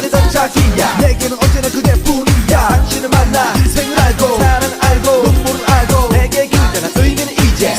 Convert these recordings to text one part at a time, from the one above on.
기다리던 자기야 내게는 언제나 그대뿐이야. 당신을 만나 생을 알고 사랑 알고 눈물을 알고 내게 그대가 의미는 이제.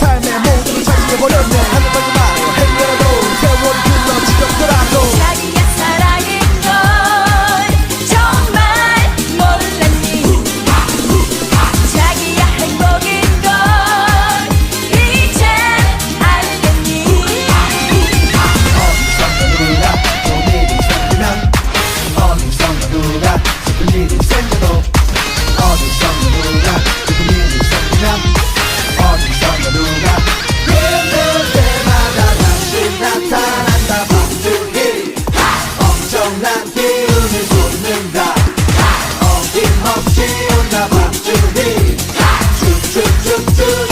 do, do.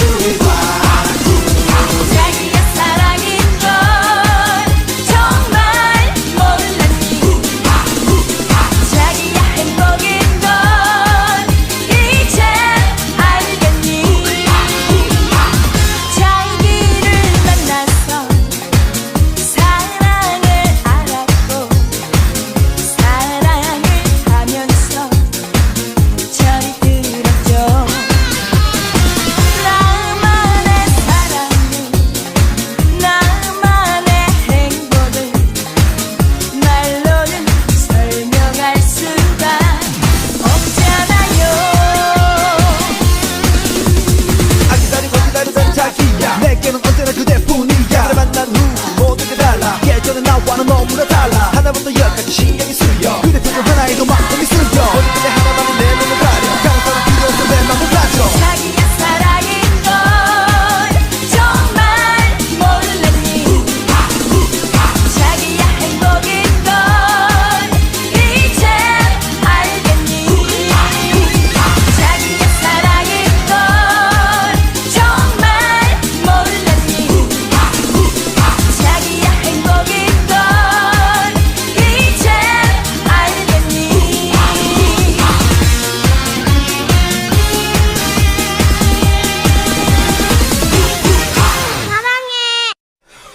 이전에 나와는 너무나 달라. 하나부터 열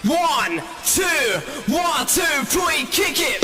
One, two, one, two, three, kick it.